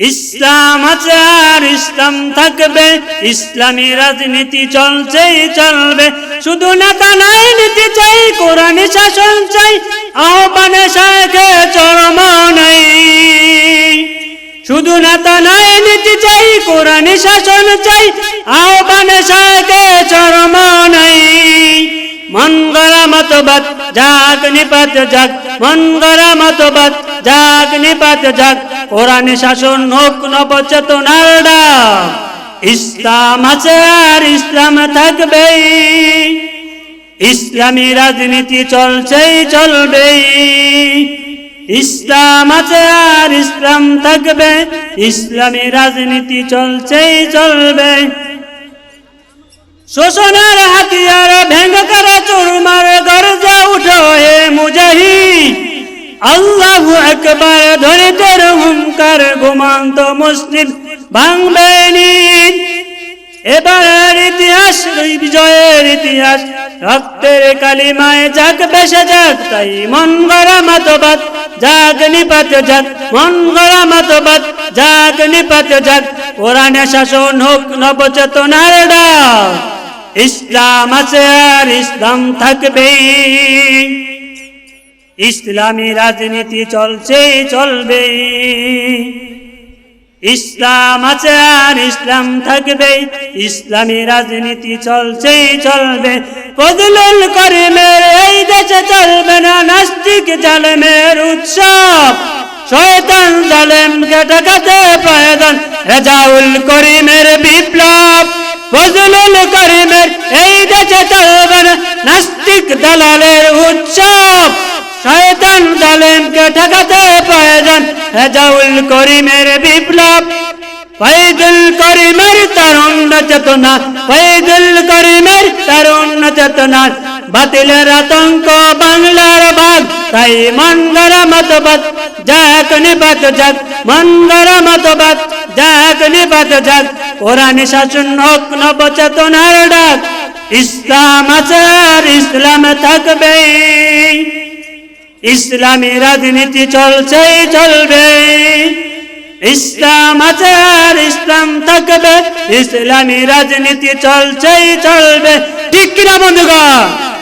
ইসলাম আছে আর ইসলাম থাকবে, ইসলামী রাজনীতি চলছেই চলবে। শুধু নেতা নাই, নীতি চাই, কোরআন শাসন চাই, আহ্বানে শাখে চরম নাই। শুধু নেতা নাই, নীতি চাই, কোরআন শাসন চাই, আহ্বানে শাখে চরম নাই। মন গড়া মতবাদ, যাক নিপাত যাক মন গড়া মতবাদ, যাক নিপাত যাক, কোরআন শাসন হোক নবচেতনার ডাক ইসলাম আছে আর ইসলাম থাকবে ইসলামী রাজনীতি চলছেই চলবে ইসলাম আছে আর ইসলাম থাকবে, ইসলামী রাজনীতি চলছেই চলবে। শোষণের হাতিয়ার ভেঙ্গ আল্লাহু একবার ধরে তোর হুঙ্কার ঘুমান্ত মসজিদ ভাঙবে এবার ইতিহাস বিজয়ের ইতিহাস, রক্তের কালিমায় যাক বেসে যাক, তাই মন গড়া মতবাদ, যাক নিপাত যাক, মন গড়া মতবাদ, যাক নিপাত যাক, কোরআনে শাসন হোক নবচেতনার ডাক, ইসলাম আছে আর ইসলাম থাকবে ইসলামী রাজনীতি চলছে, চলবে। ইসলাম আছে আর ইসলাম থাকবে, ইসলামী রাজনীতি চলছে, চলবে। ফজলুল করিমের এই দেশে চলবে না নাস্তিক জালেমের উৎসব। শয়তান প্রয়োজন, রেজাউল করিমের বিপ্লব। ফজলুল করিমের এই দেশে চলবে না নাস্তিক দালালের উৎসব। ঠকাতে প্রয়োজন রেজাউল করিমের বিপ্লব। ফৈদুল করিমের তারুণ্য চেতনা। ফৈদুল করিমের তারুণ্য চেতনা। বাতিলের আতঙ্ক বাংলার বাদ। তাই মঙ্গল মতবাদ যাক নিবাত যাক মঙ্গল মতবাদ যাক নিবাত যাক কোরআন শাসন হোক, নবচেতনার ডাক। ইসলাম আছে ইসলাম থাকবে ইসলামী রাজনীতি চলছে, চলবে। ইসলাম আছে আর ইসলাম থাকবে। ইসলামী রাজনীতি চলছে, চলবে। ঠিক কিনা বন্ধুগণ?